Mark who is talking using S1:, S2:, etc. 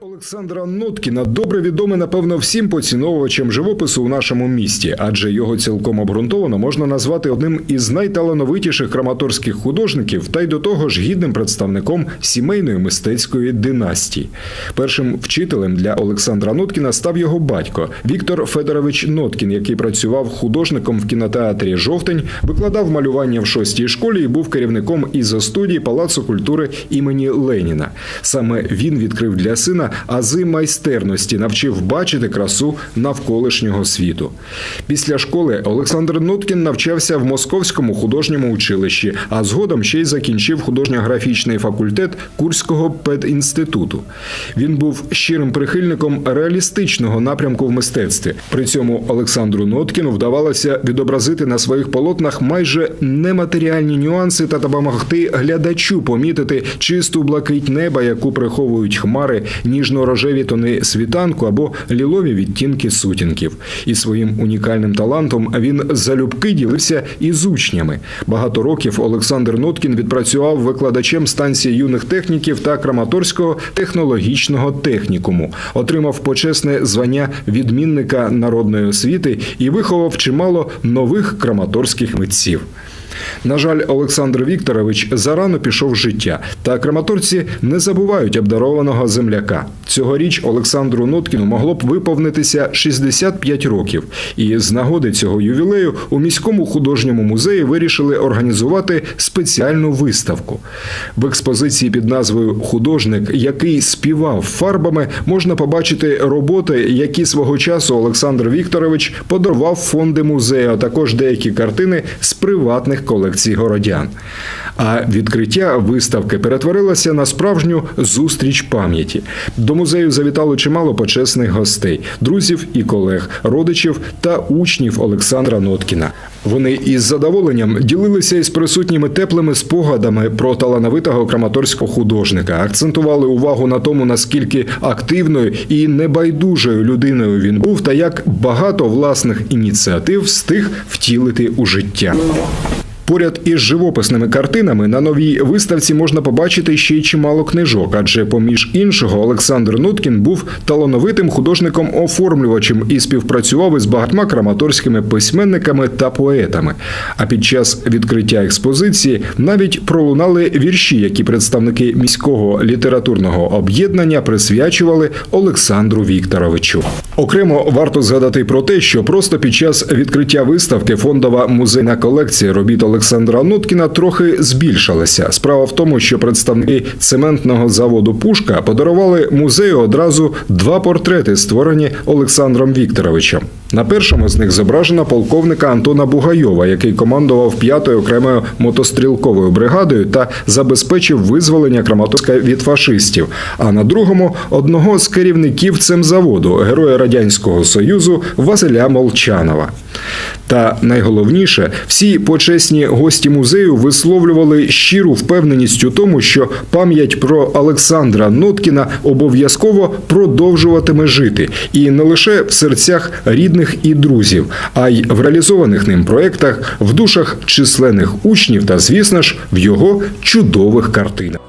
S1: Олександра Ноткіна добре відоме, напевно, всім поціновувачам живопису у нашому місті, адже його цілком обґрунтовано можна назвати одним із найталановитіших краматорських художників та й до того ж гідним представником сімейної мистецької династії. Першим вчителем для Олександра Ноткіна став його батько Віктор Федорович Ноткін, який працював художником в кінотеатрі Жовтень, викладав малювання в шостій школі і був керівником ізостудії Палацу культури імені Леніна. Саме він відкрив для сина ази майстерності, навчив бачити красу навколишнього світу. Після школи Олександр Ноткін навчався в Московському художньому училищі, а згодом ще й закінчив художньо-графічний факультет Курського педінституту. Він був щирим прихильником реалістичного напрямку в мистецтві. При цьому Олександру Ноткіну вдавалося відобразити на своїх полотнах майже нематеріальні нюанси та допомогти глядачу помітити чисту блакить неба, яку приховують хмари, ніжно-рожеві тони світанку або лілові відтінки сутінків. І своїм унікальним талантом він залюбки ділився із учнями. Багато років Олександр Ноткін відпрацював викладачем станції юних техніків та Краматорського технологічного технікуму, отримав почесне звання відмінника народної освіти і виховав чимало нових краматорських митців. На жаль, Олександр Вікторович зарано пішов з життя, та краматорці не забувають обдарованого земляка. Цьогоріч Олександру Ноткіну могло б виповнитися 65 років, і з нагоди цього ювілею у міському художньому музеї вирішили організувати спеціальну виставку. В експозиції під назвою Художник, який співав фарбами, можна побачити роботи, які свого часу Олександр Вікторович подарував фонди музею, а також деякі картини з приватних колекцій городян. А відкриття виставки перетворилося на справжню зустріч пам'яті. До музею завітало чимало почесних гостей, друзів і колег, родичів та учнів Олександра Ноткіна. Вони із задоволенням ділилися із присутніми теплими спогадами про талановитого краматорського художника, акцентували увагу на тому, наскільки активною і небайдужою людиною він був, та як багато власних ініціатив встиг втілити у життя. Поряд із живописними картинами на новій виставці можна побачити ще й чимало книжок, адже поміж іншого Олександр Ноткін був талановитим художником-оформлювачем і співпрацював із багатьма краматорськими письменниками та поетами. А під час відкриття експозиції навіть пролунали вірші, які представники міського літературного об'єднання присвячували Олександру Вікторовичу. Окремо варто згадати про те, що просто під час відкриття виставки фондова музейна колекція робіт Олександра Ноткіна трохи збільшилася. Справа в тому, що представники цементного заводу Пушка подарували музею одразу два портрети, створені Олександром Вікторовичем. На першому з них зображено полковника Антона Бугайова, який командував 5-ю окремою мотострілковою бригадою та забезпечив визволення Краматорська від фашистів. А на другому одного з керівників цемзаводу, героя радянського союзу Василя Молчанова. Та найголовніше, всі почесні гості музею висловлювали щиру впевненість у тому, що пам'ять про Олександра Ноткіна обов'язково продовжуватиме жити, і не лише в серцях рідних і друзів, а й в реалізованих ним проєктах, в душах численних учнів та, звісно ж, в його чудових картинах.